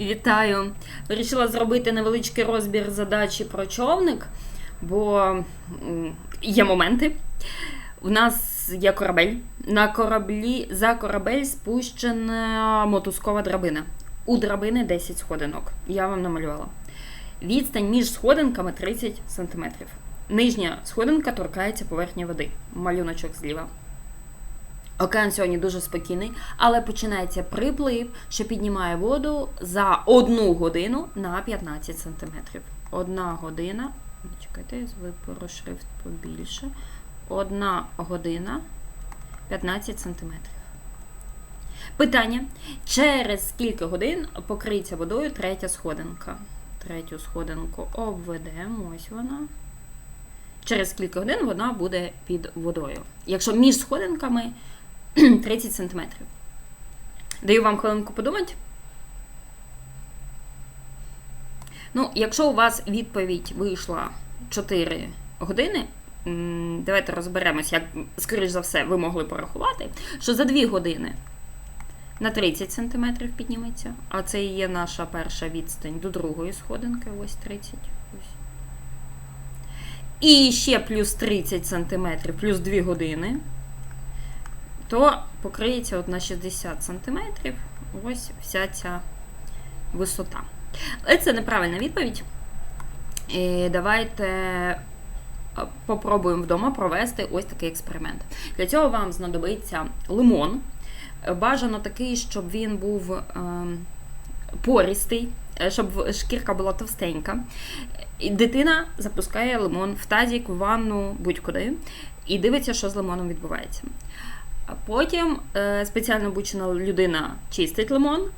Вітаю! Вирішила зробити невеличкий розбір задачі про човник, бо є моменти. У нас є корабель. На кораблі за корабель спущена мотузкова драбина. У драбини 10 сходинок. Я вам намалювала. Відстань між сходинками 30 см. Нижня сходинка торкається поверхні води. Малюночок зліва. Океан сьогодні дуже спокійний, але починається приплив, що піднімає воду за одну годину на 15 сантиметрів. Одна година. Чекайте, я виберу шрифт побільше. Одна година 15 сантиметрів. Питання: через скільки годин покриється водою третя сходинка? Третю сходинку обведемо. Ось вона. Через скільки годин вона буде під водою. Якщо між сходинками 30 см. Даю вам хвилинку подумати. Ну, якщо у вас відповідь вийшла 4 години, давайте розберемось, як, скоріш за все, ви могли порахувати, що за 2 години на 30 см підніметься, а це і є наша перша відстань до другої сходинки, ось 30. Ось. І ще плюс 30 см, плюс 2 години то покриється от на 60 см ось вся ця висота. Але це неправильна відповідь. І давайте е, попробуємо вдома провести ось такий експеримент. Для цього вам знадобиться лимон. Бажано такий, щоб він був ем, пористий, е, щоб шкірка була товстенька. І дитина запускає лимон в тазік, в ванну, будь-куди, і дивиться, що з лимоном відбувається. А потім е, спеціально обучена людина чистить лимон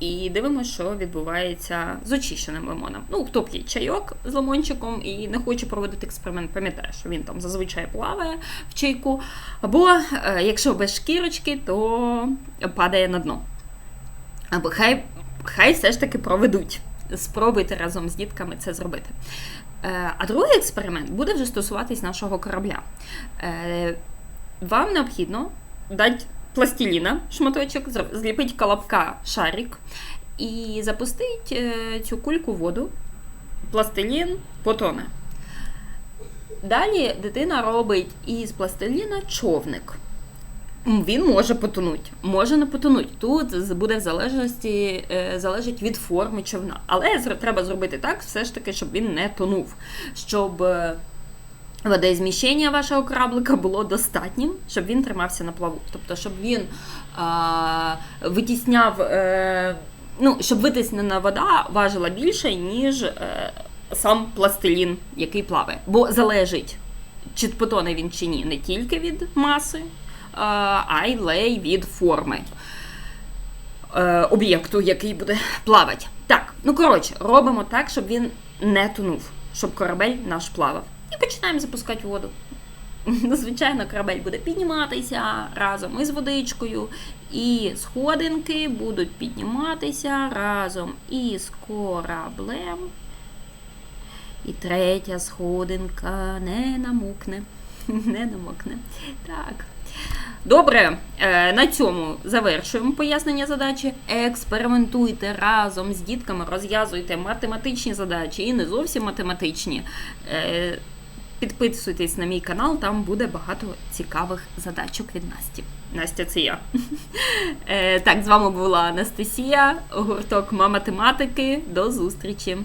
і дивимося, що відбувається з очищеним лимоном. Ну, хто п'є чайок з лимончиком і не хоче проводити експеримент, пам'ятає, що він там зазвичай плаває в чайку. Або е, якщо без шкірочки, то падає на дно. Або хай, хай все ж таки проведуть. Спробуйте разом з дітками це зробити. Е, а другий експеримент буде вже стосуватись нашого корабля. Е, вам необхідно дати пластиліна, шматочок, зліпити колобка шарик і запустити цю кульку в воду. Пластилін потоне. Далі дитина робить із пластиліна човник. Він може потонути, може не потонути. Тут буде в залежності залежить від форми човна. Але треба зробити так, все ж таки, щоб він не тонув. Щоб водоізміщення вашого кораблика було достатнім, щоб він тримався на плаву. Тобто, щоб він а, витісняв, е, ну, щоб витиснена вода важила більше, ніж е, сам пластилін, який плаває. Бо залежить, чи потоне він чи ні, не тільки від маси, а й від форми. е, Об'єкту, який буде плавати. Так, ну коротше, робимо так, щоб він не тонув, щоб корабель наш плавав. І починаємо запускати воду. Ну, Звичайно, корабель буде підніматися разом із водичкою, і сходинки будуть підніматися разом із кораблем. І третя сходинка не намокне. Не намокне. Так. Добре, е, на цьому завершуємо пояснення задачі. Експериментуйте разом з дітками, розв'язуйте математичні задачі і не зовсім математичні. Підписуйтесь на мій канал, там буде багато цікавих задачок від Насті. Настя, це я. Е, так, з вами була Анастасія, гурток математики. До зустрічі!